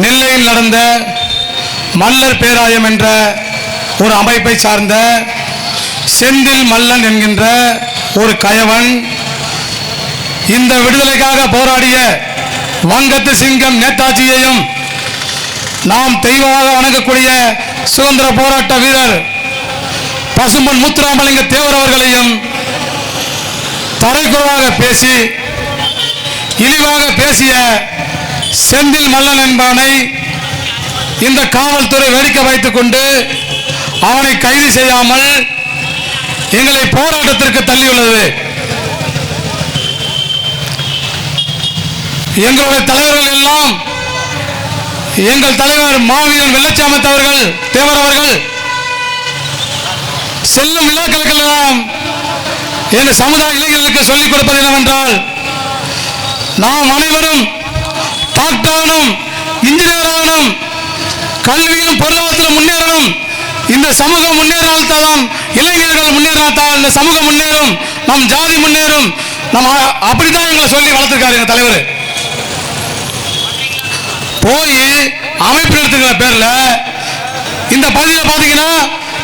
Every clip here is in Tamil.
நெல்லையில் நடந்த மல்லர் பேராயம் என்ற ஒரு அமைப்பை சார்ந்த செந்தில் மல்லன் என்கின்ற ஒரு கயவன் இந்த விடுதலைக்காக போராடிய வங்கத்து சிங்கம் நேதாஜியையும் நாம் தெய்வமாக வணங்கக்கூடிய சுதந்திர போராட்ட வீரர் பசும்பன் முத்துராமலிங்க தேவர் அவர்களையும் தரைக்குறவாக பேசி இழிவாக பேசிய செந்தில் மல்லன் என்பவனை இந்த காவல்துறை வேடிக்கை வைத்துக் கொண்டு அவனை கைது செய்யாமல் எங்களை போராட்டத்திற்கு தள்ளியுள்ளது. எங்களுடைய தலைவர்கள் எல்லாம் எங்கள் தலைவர் மாவீரன் வெள்ளச்சாமத் அவர்கள் தேவர் அவர்கள் செல்லும் விழாக்களுக்கெல்லாம் எங்கள் சமுதாய இளைஞர்களுக்கு சொல்லிக் கொடுப்பது என்னவென்றால் நாம் அனைவரும் டாக்டரானும் இன்ஜினியரானும் கல்வியிலும் பொருளாதாரத்தில் முன்னேறணும். இந்த சமூகம் முன்னேறினால்தான் இளைஞர்கள் முன்னேறினால்தான் இந்த சமூகம் முன்னேறும் நம் ஜாதி முன்னேறும். நம்ம அப்படித்தான் எங்களை சொல்லி வளர்த்துருக்காரு எங்க தலைவர். போய் அமைப்பு நடத்துகிற பேர்ல இந்த பகுதியில் பாத்தீங்கன்னா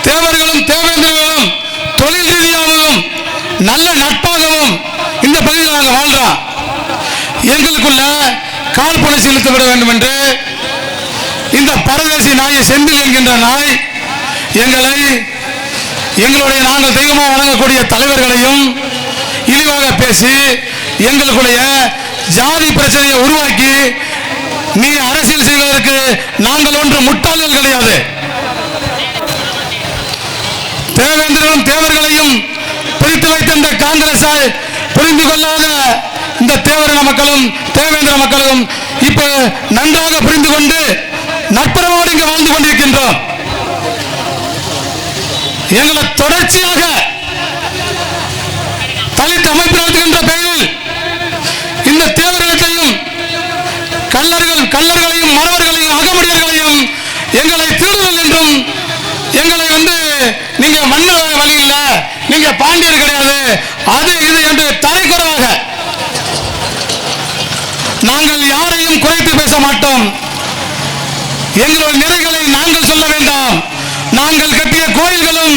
தேவர்களும் தேவேந்திரர்களும் தொழில் ரீதியாகவும் நல்ல நட்பாகவும் இந்த பகுதியில் நாங்கள் வாழ்றோம். எங்களுக்குள்ள காழ்ப்புணை செலுத்த விட வேண்டும் என்று இந்த பரதேசி நாயை செந்தில் என்கின்ற நாய் எங்களை எங்களுடைய நாங்கள் தெய்வமாக வணங்கக்கூடிய தலைவர்களையும் இழிவாக பேசி எங்களுடைய ஜாதி பிரச்சனையை உருவாக்கி நீ அரசியல் செய்வதற்கு நாங்கள் ஒன்று முட்டாள்கள் கிடையாது. தேவேந்திரனும் தேவர்களையும் பிரித்து வைத்த இந்த காங்கிரஸால் புரிந்து கொள்ளாத இந்த தேவரின மக்களும் தேவேந்திர மக்களும் இப்ப நன்றாக புரிந்து கொண்டு நட்புறவோடு இங்கு வாழ்ந்து கொண்டிருக்கின்றோம். எங்களை தொடர்ச்சியாக தலித் அமைப்பு நடத்துகின்ற பெயரில் இந்த தேவர்களையும் கல்லர்கள் கல்லர்களையும் மறவர்களையும் அகமுடியர்களையும் எங்களை திருடுதல் என்றும் எங்களை வந்து நீங்க மண்ணு வழி இல்லை நீங்க பாண்டியர் கிடையாது அது இது என்று தரைக்குறவாக நாங்கள் யாரையும் குறைத்து பேச மாட்டோம். எங்களுடைய நிறைகளை நாங்கள் சொல்ல வேண்டாம். நாங்கள் கட்டிய கோயில்களும்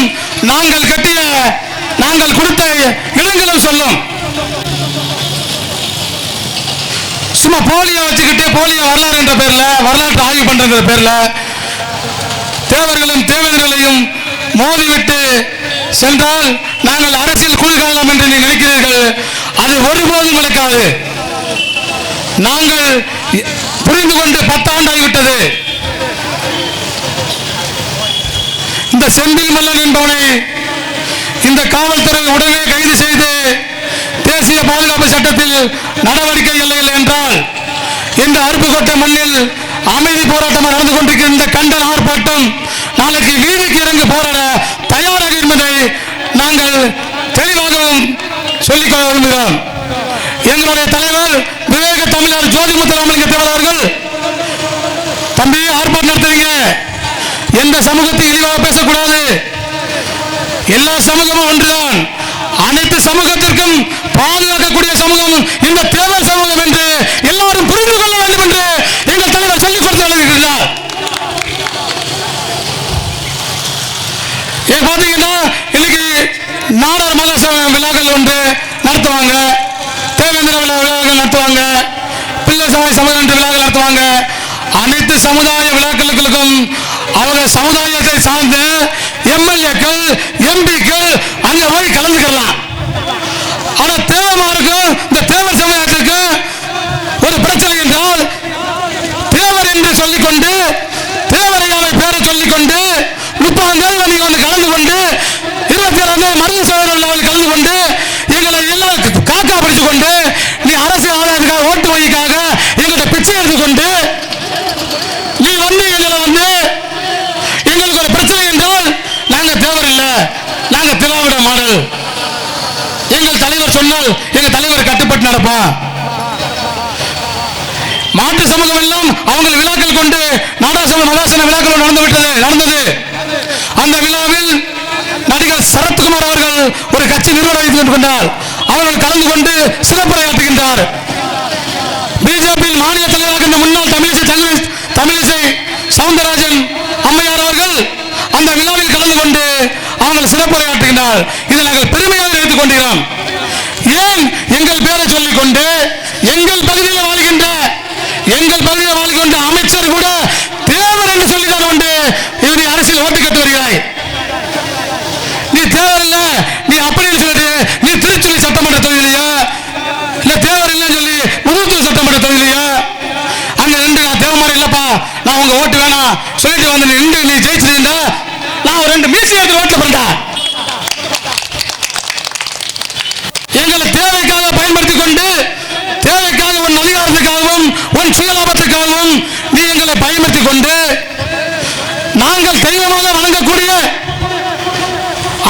நாங்கள் கட்டிய நாங்கள் கொடுத்த இடங்களும் சொல்லும். சும்மா போலியோ வச்சுக்கிட்டு போலியோ வரலாறு என்ற பேர்ல வரலாற்று ஆய்வு பண்ற பேர்ல தேவர்களும் தேவேந்திரர்களையும் மோதிவிட்டு சென்றால் நாங்கள் அரசியல் குளிர்காலம் என்று நீ நினைக்கிறீர்கள். அது ஒருபோதும் நடக்காது. நாங்கள் புரிந்து கொண்டு பத்தாண்டாகிவிட்டது. இந்த செந்தில் மல்லன் என்பவனை இந்த காவல்துறை உடனே கைது செய்து தேசிய பாதுகாப்பு சட்டத்தில் நடவடிக்கை இல்லை என்றால் இந்த அருப்புக்கோட்டை மண்ணில் அமைதி போராட்டம் நடந்து கொண்டிருக்கிற இந்த கண்டன ஆர்ப்பாட்டம் நாளைக்கு வீதிக்கு இறங்கி போராட தயாராக என்பதை நாங்கள் தெளிவாகவும் சொல்லிக்கொள்ள விரும்புகிறோம். எங்களுடைய தலைவர் விவேக தமிழர் ஜோதி முத்துராமலிங்க தேவர் அவர்கள். தம்பி ஆர்ப்பாட்டம் நடத்துறீங்க எந்த சமூகத்தை இழிவாக பேசக்கூடாது. எல்லா சமூகமும் ஒன்றுதான். அனைத்து சமூகத்திற்கும் பாதுகாக்கக்கூடிய சமூகம் இந்த தேவர் சமூகம் என்று எல்லாரும் புரிந்து கொள்ள வேண்டும் என்று எங்கள் தலைவர் சொல்லிக் கொடுத்து வருகிறார் ஏன் பாத்தீங்கன்னா இன்னைக்கு நாடார் மகோத்சவ விழாக்கள் ஒன்று நடத்துவாங்க. தேவேந்திர விழா விழாக்கள் நடத்துவாங்க. பிள்ளை சமய சமுதாய விழாக்கள் நடத்துவாங்க. அனைத்து சமுதாய விழாக்களுக்கும் அவங்க சமுதாயத்தை சார்ந்த எம்எல்ஏக்கள் எம்பிக்கள் அங்க போய் கலந்துக்கலாம் ஆனா தேவமாருக்கும் இந்த தேவர் சமுதாயத்துக்கு ஒரு பிரச்சனை என்றால் தேவர் என்று சொல்லிக்கொண்டு தேவரையாவை பேரை சொல்லிக்கொண்டு முப்பதாம் தேதி நீங்க வந்து கலந்து கொண்டு இருபத்தி ஏழாம் தேதி மருது சோதனை கலந்து கொண்டு எங்களை எல்லாம் காக்கா பிடிச்சு கொண்டு அரசு ஆதாயத்துக்காக ஓட்டு வழிக்காக எங்கள்கிட்ட பிச்சை எடுத்துக்கொண்டு நீ வந்து எங்களை வந்து எங்களுக்கு ஒரு பிரச்சனை என்றால் நாங்க தேவர் இல்லை. நாங்க திராவிட மாடல். எங்கள் தலைவர் சொன்னால் எங்க தலைவர் கட்டுப்பட்டு நடப்பான் மாற்று சமூகம் எல்லாம் அவங்க விழாக்கள் கொண்டு நாடாசன நடாசன விழாக்கள் நடந்து விட்டது நடந்தது. அந்த விழாவில் நடிகர் சரத்குமார் அவர்கள் ஒரு கட்சி நிறுவனம் வைத்துக் கொண்டார் அவர்கள் கலந்து கொண்டு சிறப்புரையாற்றுகின்றார். பிஜேபியின் மாநில தலைவராக முன்னாள் தமிழிசை தமிழிசை சவுந்தரராஜன் அம்மையார் அவர்கள் அந்த விழாவில் கலந்து கொண்டு அவர்கள் சிறப்புரையாற்றுகின்றார். இதை நாங்கள் பெருமையாக எடுத்துக் கொண்டிருக்கிறோம் ஏன் எங்கள் பேரை சொல்லிக் கொண்டு எங்கள் பகுதியில் வாழ்கின்ற எங்கள் பகுதியில் வாழ்கின்ற அமைச்சர் சொல்லிட்டு வந்து நின்று நீ ஜெயிச்சிருந்தா நான் ஒரு ரெண்டு மீசி எடுத்து ஓட்டுல பண்ணா எங்களை தேவைக்காக பயன்படுத்தி கொண்டு தேவைக்காக உன் அதிகாரத்துக்காகவும் உன் சுயலாபத்துக்காகவும் நீ எங்களை பயன்படுத்தி கொண்டு நாங்கள் தெய்வமாக வணங்கக்கூடிய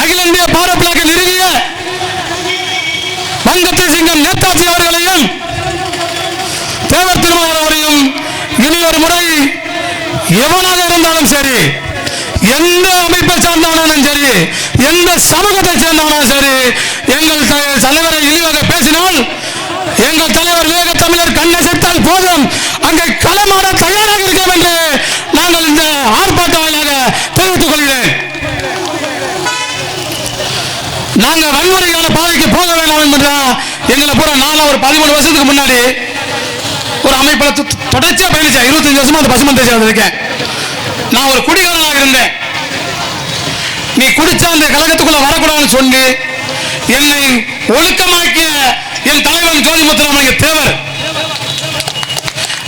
அகில இந்திய பாரத் பிளாக்கை நிறுவிய வங்கத்தை சிங்கம் நேதாஜி அவர்களையும் தேவர் திருமாவளவன் அவரையும் இனி ஒரு முறை எவனாக இருந்தாலும் சரி எந்த அமைப்பை சார்ந்தவனாலும் சரி எந்த சமூகத்தை சேர்ந்தவனாலும் சரி எங்கள் த- தலைவரை இழிவாக பேசினால் எங்கள் தலைவர் வேக தமிழர் கண்ணசைத்தால் போதும். அங்கே களமாட தயாராக இருக்கிறோம் என்று நாங்கள் இந்த ஆர்ப்பாட்ட வாயிலாக தெரிவித்துக் கொள்கிறேன். நாங்கள் வன்முறையான பாதைக்கு போக வேண்டாம் என்றால் எங்களை பூரா நானும் ஒரு பதிமூணு வருஷத்துக்கு முன்னாடி ஒரு அமைப்பில் தொடர்ச்சியாக தொடர்ச்சியா பயணிச்சேன். இருபத்தஞ்சு வருஷமா அந்த பசுமன் தேசியம் இருக்கேன். நான் ஒரு குடிகாரனாக இருந்தேன். நீ குடிச்சா அந்த கழகத்துக்குள்ள வரக்கூடாதுன்னு சொல்லி என்னை ஒழுக்கமாக்கிய என் தலைவன் ஜோதி முத்துராமலிங்க தேவர்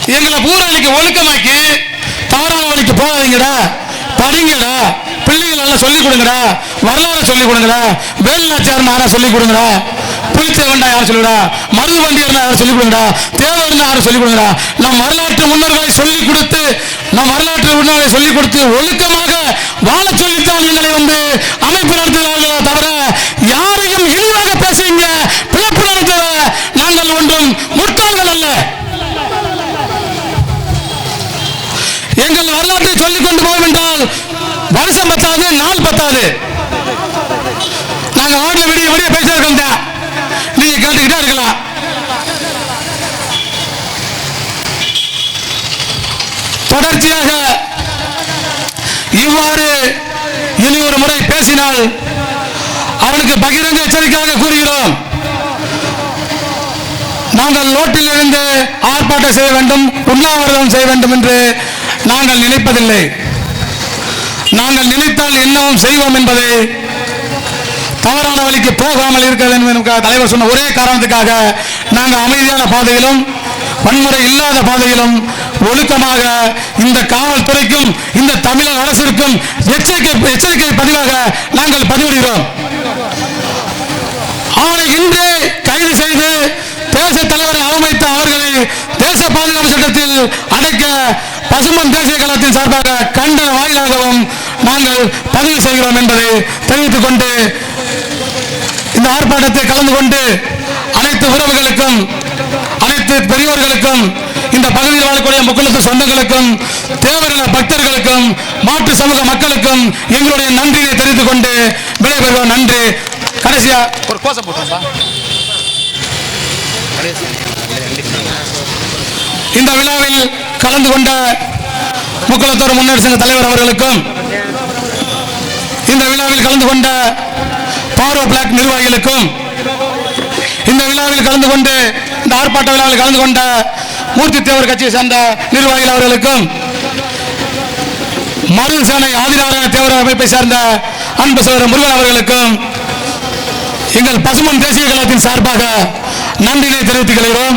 எங்களை பூராளிக்கு ஒழுக்கமாக்கி தவறான வழிக்கு போகாதீங்கடா. படிங்கடா. பிள்ளைகள் எல்லாம் சொல்லிக் கொடுங்கடா. வரலாறு சொல்லிக் கொடுங்கடா. வேலுநாச்சியார் மாறா சொல்லிக் கொடுங்கடா. புலித்தேவன்டா யாரும் சொல்லிவிடா மருது வண்டியர் யாரும் சொல்லிக் கொடுங்கடா தேவர்னா யாரும் சொல்லிக் கொடுங்கடா நம் வரலாற்று முன்னோர்களை சொல்லிக் கொடுத்து நம் வரலாற்று முன்னோர்களை சொல்லிக் கொடுத்து ஒழுக்கமாக வாழ சொல்லித்தான் எங்களை வந்து அமைப்பு நடத்துகிறார்களே தவிர யாரையும் இழிவாக பேசுவீங்க? பிழப்பு நடத்துகிற நாங்கள் ஒன்றும் முட்டாள்கள் அல்ல. எங்கள் வரலாற்றை சொல்லிக் கொண்டு போவோம் என்றால் வருஷம் பத்தாது நாள் பத்தாது. நாங்கள் ஆடிய விடிய விடிய பேசியிருக்கோம் தான். இருக்கலாம் தொடர்ச்சியாக இவ்வாறு இனி ஒரு முறை பேசினால் அவனுக்கு பகிரங்க எச்சரிக்கையாக கூறுகிறோம் நாங்கள் நோட்டில் இருந்து ஆர்ப்பாட்டம் செய்ய வேண்டும் உண்ணாவிரதம் செய்ய வேண்டும் என்று நாங்கள் நினைப்பதில்லை நாங்கள் நினைத்தால் என்னவும் செய்வோம் என்பதை தவறான வழிக்கு போகாமல் இருக்க வேண்டும் தலைவர் சொன்ன ஒரே காரணத்துக்காக நாங்கள் அமைதியான பாதையிலும் வன்முறை இல்லாத பாதையிலும் ஒழுக்கமாக இந்த காவல்துறைக்கும் இந்த தமிழக அரசிற்கும் எச்சரிக்கை எச்சரிக்கை பதிவாக நாங்கள் பதிவிடுகிறோம். அவனை இன்று கைது செய்து தேச தலைவரை அவமதித்த அவர்களை தேச பாதுகாப்பு சட்டத்தில் அடைக்க பசுமன் தேசிய கழகத்தின் சார்பாக கண்டன வாயிலாகவும் நாங்கள் பதிவு செய்கிறோம் என்பதை தெரிவித்துக் கொண்டு இந்த ஆர்ப்பாட்டத்தை கலந்து கொண்டு அனைத்து உறவுகளுக்கும் அனைத்து பெரியோர்களுக்கும் இந்த பகுதியில் வாழக்கூடிய மக்களுக்கு சொந்தங்களுக்கும் தேவரின பக்தர்களுக்கும் மாற்று சமூக மக்களுக்கும் எங்களுடைய நன்றியை தெரிந்து கொண்டு விடைபெறுவோம். நன்றி. கடைசியா ஒரு கோஷம் இந்த விழாவில் கலந்து கொண்ட முக்குளத்தோர் முன்னேற்ற சங்க தலைவர் அவர்களுக்கும் இந்த விழாவில் கலந்து கொண்ட பாரோ பிளாக் நிர்வாகிகளுக்கும் இந்த விழாவில் கலந்து கொண்டு இந்த ஆர்ப்பாட்ட விழாவில் கலந்து கொண்ட மூர்த்தி தேவர் கட்சியை சேர்ந்த நிர்வாகிகள் அவர்களுக்கும் மருது சேனை ஆதிநாராயண தேவர் அமைப்பை சேர்ந்த அன்பு சோதரர் முருகன் அவர்களுக்கும் எங்கள் பசுமன் தேசிய கழகத்தின் சார்பாக நன்றினை தெரிவித்துக் கொள்கிறோம்.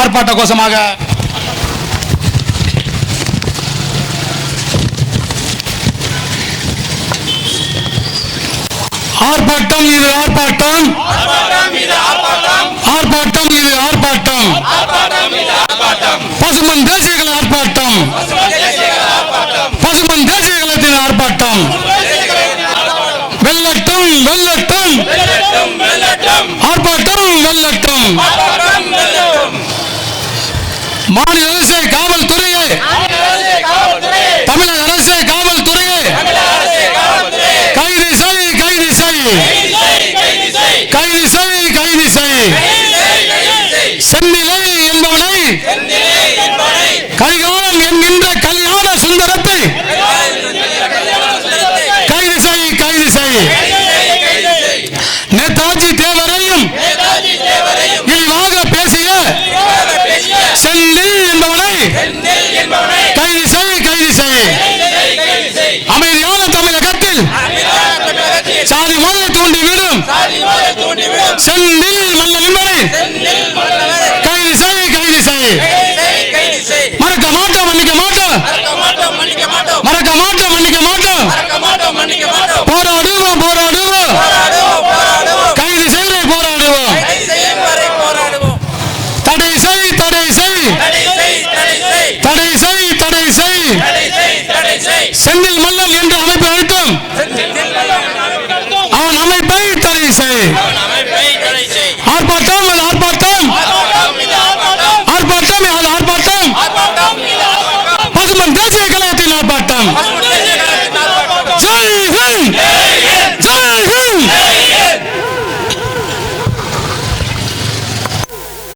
ஆர்ப்பாட்ட கோஷமாக ஆர்ப்பாட்டம் இது ஆர்ப்பாட்டம். ஆர்ப்பாட்டம் இது ஆர்ப்பாட்டம். பசுமன் தேசியகள் ஆர்ப்பாட்டம். பசுமன் தேசியகளத்தின் ஆர்ப்பாட்டம். வெள்ளட்டும் வெள்ளட்டும் ஆர்ப்பாட்டம். வெள்ளட்டும் மாநில அரசே காவல்துறையே. செந்தில் மல்லவன் கைது செய் கைது செய் மறக்க மாட்டோம் மன்னிக்க மாட்டோம் மறக்க மாட்டோம் மன்னிக்க மாட்டோம் போராடுவோம் போராடுவோம் கைது செய்ய போராடுவோம் தடை செய் தடை செய் தடை செய் தடை செய் செந்தில் மல்லல் என்று அமைப்பு அழுத்தம் அவன் அமைப்பை தடை செய் Toma la